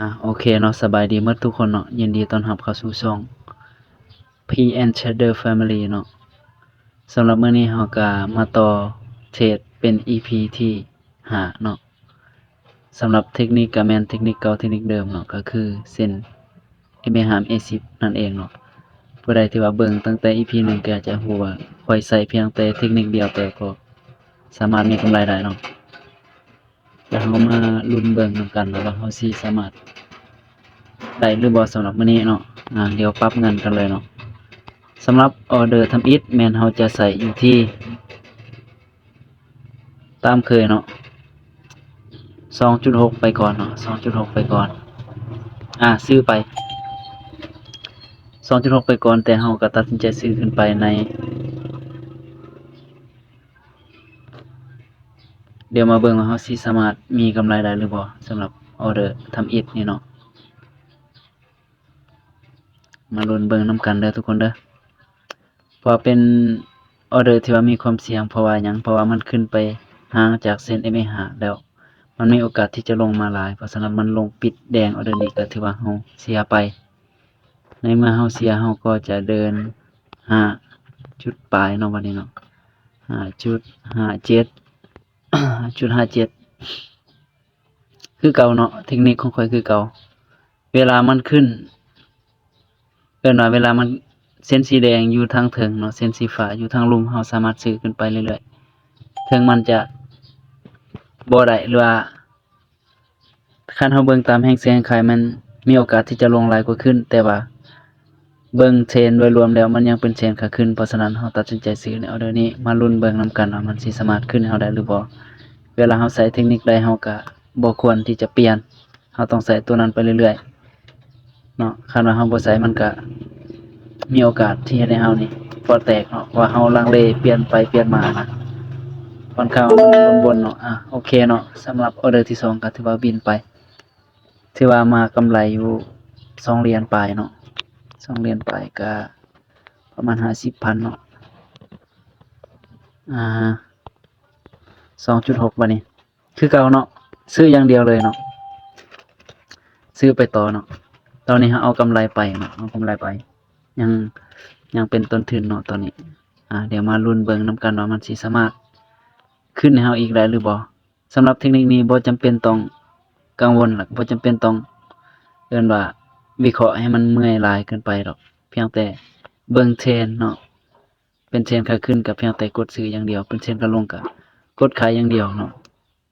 อะโอเคเนาะสบายดีหมดทุกคนเนาะยินดีต้อนรับเข้าสู่ช่อง P and Shader Family เนาะสำหรับเมื้อนี้เฮาก็มาต่อเทรดเป็น EP ที่หาเนาะสำหรับเทคนิคก็แมนเทคนิคเก่าเทคนิคเดิมเนาะก็คือเส้น M5 A10 นั่นเองเนาะผู้ใดที่ว่าเบิ่งตั้งแต่ EP หนึ่งก็จะรู้ว่อยใส่เพียงแต่เทคนิคเดียวแต่ก็สามารถมีกำไรได้เนาะ เดี๋ยวเรามาลุ้นเบิ่งนำกันเนาะว่าเราสิสามารถได้หรือบ่สำหรับมื้อนี้เนาะอ่าเดี๋ยวปรับเงินกันเลยเนาะสำหรับออเดอร์ทำอิฐแมนเฮาจะใส่อยู่ที่ ตามเคยเนาะ2.6ไปก่อนเนาะ2.6ไปก่อน อ่าซื้อไป2.6ไปก่อนแต่เฮาก็ตัดสินใจซื้อขึ้นไปใน เดี๋ยวมาเบิ่งว่าเฮาสิสามารถมีกำไรได้หรือบ่สำหรับออเดอร์ทำอิฐนี่เนาะมาลุ้นเบิ่งนำกันเด้อทุกคนเด้อพราะว่าเป็นออเดอร์ที่ว่ามีความเสี่ยงเพราะว่าหยังเพราะว่ามันขึ้นไปห่างจากเส้น MA5 แล้ว มันมีโอกาสที่จะลงมาหลาย เพราะฉะนั้นมันลงปิดแดงออเดอร์นี้ก็ถือว่าเฮาเสียไป ในเมื่อเฮาเสียเฮาก็จะเดิน5จุดปลายเนาะวันนี้เนาะ5.57 5.57คือเก่าเนาะเทคนิคของข้อยคือเก่า เวลามันขึ้นเอิ้นว่าเวลามันเส้นสีแดงอยู่ทางเทิงเนาะเส้นสีฟ้าอยู่ทางลุ่มเราสามารถซื้อขึ้นไปเรื่อยๆถึงมันจะบ่ได้หรือว่าคันเราเบิ่งตามแห่งเสียงขายมันมีโอกาสที่จะลงลายกว่าขึ้น แต่ว่า เบิ่งเทรนโดยรวมแล้วมันยังเป็นเทรนขาขึ้นเพราะฉะนั้นเราตัดสินใจซื้อในออเดอร์นี้มาลุ้นเบิ่งนํกันว่ามันสิสามารถขึ้นให้เราได้หรือบ่เวลาเราใส่เทคนิคใดเราก็บ่ควรที่จะเปลี่ยนเราต้องใส่ตัวนั้นไปเรื่อยๆเนาะคันว่าเฮาบ่ใส่มันก็มีโอกาสที่เฮ็ดให้เฮานี่ปอแตกเนาะว่าเฮาลังเลเปลี่ยนไปเปลี่ยนมานะค่อนข้างบนๆเนาะอะโอเคเนาะสำหรับออเดอร์ที่สองก็ถือว่าบินไปถือว่ามากำไรอยู่สองเหรียญปลายเนาะ สองเหรียญปก็ประมาณ50,000เนาะอ่า2.6บัดนี้คือเก่าเนาะซื้ออย่างเดียวเลยเนาะซื้อไปต่อเนาะตอนนี้เราเอากำไรไปเนาะเอากำไรไป ยังยังเป็นต้นทุนเนาะตอนนี้ อ่า เดี๋ยวมาลุ้นเบิงนํกันว่ามันสิสามารถ ขึ้นให้เราอีกได้หรือบ่สำหรับเทคนิคนี้บ่จำเป็นต้องกังวลหรอกบ่จำเป็นต้องเอิ้นว่า วิเคราะห์ให้มันเมื่อยลายเกินไปดอก เพียงแต่เบิ่งเทรนเนาะเป็นเทรนขาขึ้นก็เพียงแต่กดซื้ออย่างเดียว เป็นเทรนด์ขาลงก็กดขายอย่างเดียวเนาะ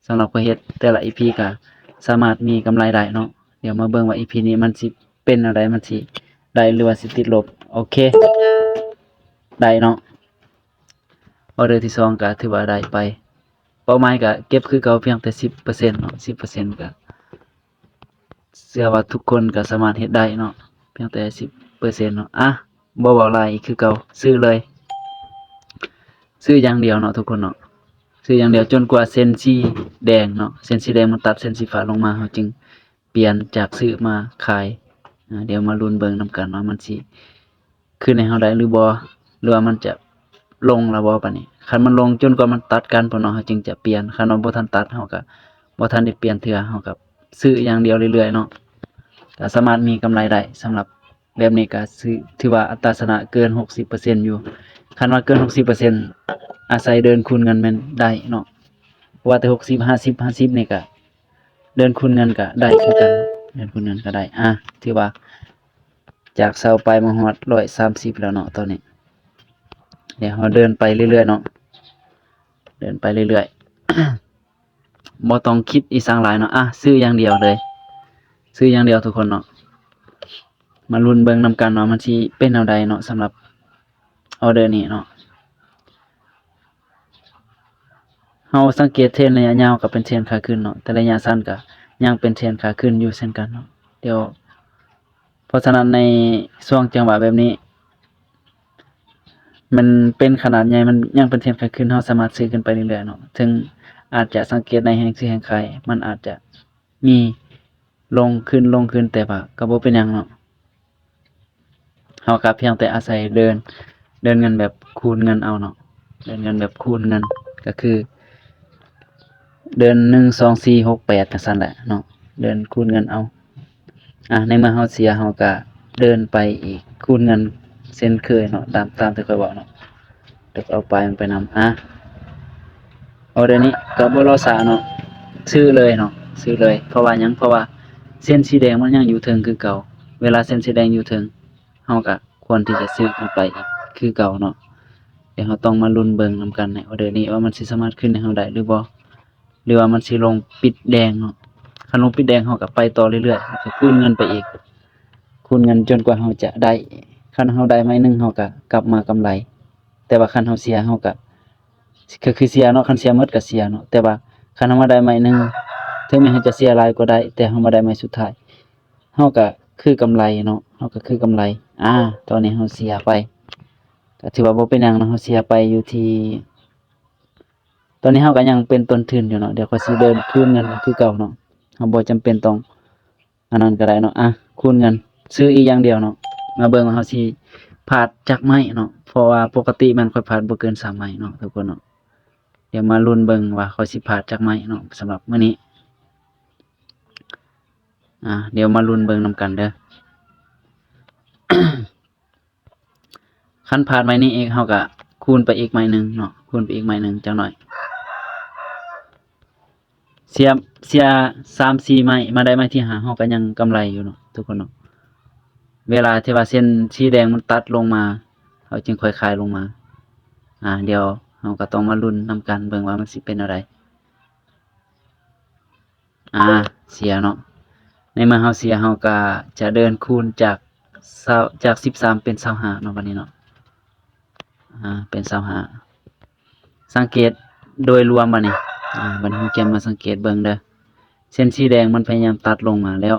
สำหรับข้อยเฮ็ดแต่ละ EP ก็สามารถมีกำไรได้เนาะเดี๋ยวมาเบิ่งว่า EP นี้มันสิเป็นอะไรมันสิได้หรือว่าสิติดลบโอเคได้เนาะออเดอร์ที่สองก็ถือว่าได้ไป เป้าหมายก็เก็บคือเก่าเพียงแต่10%เปอร์เซ็นต์เนาะ10%ก็ เชื่อว่าทุกคนก็สามารถเฮ็ดได้เนาะเพียงแต่10%เนาะอะบ่เว้าหลายอีกคือเก่าซื้อเลย ซื้ออย่างเดียวเนาะทุกคนเนาะซื้ออย่างเดียวจนกว่าเส้นสีแดงเนาะเส้นสีแดงมันตัดเส้นสีฟ้าลงมาเราจึงเปลี่ยนจากซื้อมาขายอ่าเดี๋ยวมาลุ้นเบิ่งนำกันว่ามันสิขึ้นให้เฮาได้หรือบ่หรือว่ามันจะลงแล้วบ่บัดนี้คันมันลงจนกว่ามันตัดกันพุ่นเนาะเฮาจึงจะเปลี่ยนคันว่าบ่ทันตัดเฮาก็บ่ทันได้เปลี่ยนเทื่อเฮาก็ซื้ออย่างเดียวเรื่อยๆเนาะ ก็สามารถมีกำไรได้สำหรับแบบนี้ก็ซื้อถือว่าอัตราชนะเกิน 60%อยู่คันว่าเกิน 60%อาศัยเดินคูณเงินแม่นได้เนาะเพราะว่าแต่ 60 50 50นี่ก็เดินคุณเงินก็ได้คือกันเดินคุณเงินก็ได้อะถือว่า จากเสาไปมาฮอด130 แล้วเนาะตอนนี้ เดี๋ยวเราเดินไปเรื่อยๆเนาะเดินไปเรื่อยๆบ่ต้องคิดอีสังหลายเนาะอะซื้ออย่างเดียวเลย ซื้ออย่างเดียวทุกคนเนาะมาลุ้นเบิ่งนำกันว่าะมันสิเป็นแนวใดเนาะสำหรับออเดอร์นี้เนาะเราสังเกตเทรนระยะยาวก็เป็นเทรนขาขึ้นเนาะแต่ระยะสั้นก็ยังเป็นเทรนขาขึ้นอยู่เช่นกันเนาะเดี๋ยว เพราะฉะนั้นในช่วงจังหวะแบบนี้ มันเป็นขนาดใหญ่มันยังเป็นเทรนขาขึ้นเราสามารถซื้อขึ้นไปเรื่อยๆเนาะถึงอาจจะสังเกตในแห่งซื้อแห่งขายมันอาจจะมี ลงขึ้นลงขึ้นแต่ว่าก็บ่เป็นหยังเนาะเราก็เพียงแต่อาศัยเดิน เดินเงินแบบคูณเงินเอาเนาะเดินเงินแบบคูณเงินก็คือ เดินหนึ่งสองสี่หกแปดจังซั่นแหละเนาะเดินคูณเงินเอาอะในเมื่อเฮาเสียเฮาก็เดินไปอีกคูณเงินเส้นเคยเนาะตามตามที่เคยบอกเนาะเดี๋ยวเอาไปมันไปนำอะเอาเดี๋ยวนี้ก็บ่รอสาเนาะซื้อเลยเนาะซื้อเลย เพราะว่ายังเพราะว่า เส้นสีแดงมันยังอยู่เทิงคือเก่า เวลาเส้นสีแดงอยู่เทิงเฮาก็ควรที่จะซื้อมันไปอีกคือเก่าเนาะเดี๋ยวเฮาต้องมาลุ้นเบิ่งนํกันในออเดอร์นี้ว่ามันสิสามารถขึ้นให้เฮาได้หรือบ่หรือว่ามันสิลงปิดแดงเนาะคันลงปิดแดงเฮาก็ไปต่อเรื่อยๆก็คูณเงินไปอีก คูณเงินจนกว่าเฮาจะได้คันเฮาได้ไม้หนึงเฮาก็กลับมากำไร แต่ว่าคันเฮาเสียเฮาก็ก็คือเสียเนาะคันเสียหมดก็เสียเนาะแต่ว่าคันเฮามาได้ไม้หนึง ถึงแม้เฮาจะเสียหลายก็ได้ แต่เฮามาได้ไม้สุดท้ายเฮาก็คือกำไรเนาะเฮาก็คือกำไร อ่า ตอนนี้เฮาเสียไปก็ถือว่าบ่เป็นหยังเนาะเฮาเสียไปอยู่ที่ ตอนนี้เฮาก็ยังเป็นต้นทุนอยู่เนาะเดี๋ยวก็สิเดินคืนเงินคือเก่าเนาะเราบ่จำเป็นต้องอันนั้นก็ได้เนาะอะคูณเงินซื้ออีกอย่างเดียวเนาะมาเบิ่งว่าเฮาสิผาดจักไม้เนาะเพราะว่าปกติมันค่อยผาดบ่เกิน3ไม้เนาะทุกคนเนาะเดี๋ยวมาลุ้นเบิ่งว่าเขาสิผาดจักไม้เนาะสำหรับมื้อนี้ อ่าเดี๋ยวมาลุ้นเบิ่งนํกันเด้อคันผ่าดไม้นี้เองเฮาก็คูณไปอีกไม้หนึงเนาะคูณไปอีกไม้หนึงจักหน่อย เสียเสียสามสี่ไม้มาได้ไม้ที่หาเฮาก็ยังกำไรอยู่เนาะทุกคนเนาะเวลาที่ว่าเส้นสีแดงมันตัดลงมาเขาจึงค่อยคลายลงมา อ่า เดี๋ยวเฮาก็ต้องมาลุ้นนำกันเบิ่งว่ามันสิเป็นอะไร อ่า เสียเนาะ ในเมื่อเฮาเสียเฮาก็จะเดินคูณจากเศร้าจาก 13 เป็น25เนาะบัดนี้เนาะอ่าเป็น25สังเกตโดยรวมบัดนี้อ่าบัดนี้เราจะมาสังเกตเบิ่งเด้อเส้นสีแดงมันพยายามตัดลงมาแล้ว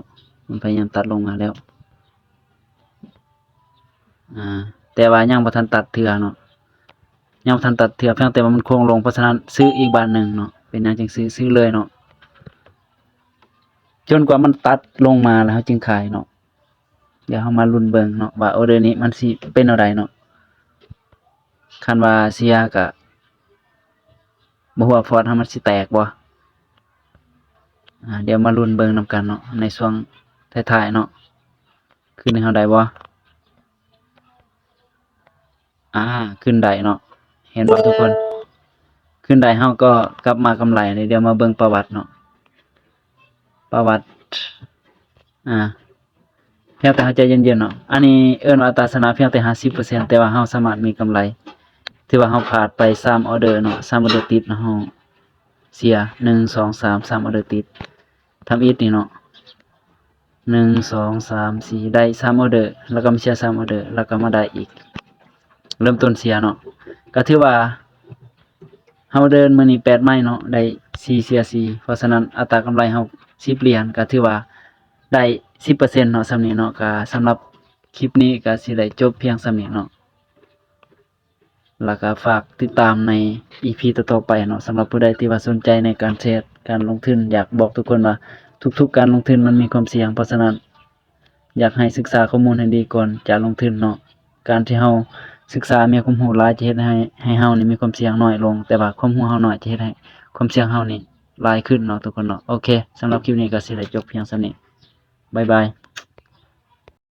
มันพยายามตัดลงมาแล้วอ่าแต่ว่ายังบ่ทันตัดเทื่อเนาะยังบ่ทันตัดเทื่อเพียงแต่ว่ามันโค้งลงเพราะฉะนั้นซื้ออีกบาทหนึงเนาะเป็นหยังจึงซื้อซื้อเลยเนาะ จนกว่ามันตัดลงมาแล้วจึงขายเนาะเดี๋ยวเรามาลุ้นเบิ่งเนาะว่าออเดอร์นี้มันสิเป็นอาใดเนาะคันว่าเสียก็บ่ฮู้ว่าฟอร์ดเฮามันสิแตกบ่อ่าเดี๋ยวมาลุ้นเบิ่งนำกันเนาะในช่วงท้ายๆเนาะขึ้นให้เฮาได้บ่อ่า ขึ้นได้เนาะเห็นบ่ทุกคน ขึ้นได้เฮาก็กลับมากำไรเลยเดี๋ยวมาเบิ่งประวัติเนาะ ประวัติ อ่าเพียงแต่เฮาใจเย็นๆเนาะอันนี้เอิ้นว่าตาชนะเพียงแต่50%แต่ว่าเฮาสามารถมีกำไรถือว่าเราพลาดไป3ออเดอร์เนาะ3ออเดอร์ติดเนาะเราเสีย1 2 3 3ออเดอร์ติดทำอีกนี่เนาะ1 2 3 4ได้3ออเดอร์ แล้วก็มาเสีย3ออเดอร์ แล้วก็มาได้อีก เริ่มต้นเสียเนาะก็ถือว่าเราเดินมื้อนี้8ไม้เนาะได้4เสีย4เพราะฉะนั้นอัตรากำไรเรา 10เหรียญก็ถือว่าได้10%เปอร์เซ็นต์เนาะส่ำนี้เนาะก็สำหรับคลิปนี้ก็สิได้จบเพียงส่ำนี้เนาะแล้วก็ฝากติดตามใน EP ต่อๆไปเนาะสำหรับผู้ใดที่ว่าสนใจในการเทรดการลงทุนอยากบอกทุกคนว่าทุกๆการลงทุนมันมีความเสี่ยงเพราะฉะนั้นอยากให้ศึกษาข้อมูลให้ดีก่อนจะลงทุนเนาะการที่เฮาศึกษามีความรู้หลายจะเฮ็ดให้ให้เฮานี่มีความเสี่ยงน้อยลง แต่ว่าความรู้เฮาน้อยจะเฮ็ดให้ความเสี่ยงเฮานี่ ลายขึ้นเนาะทุกคนเนาะโอเคสำหรับคลิปนี้ก็สิได้จบเพียงเท่านี้บายบาย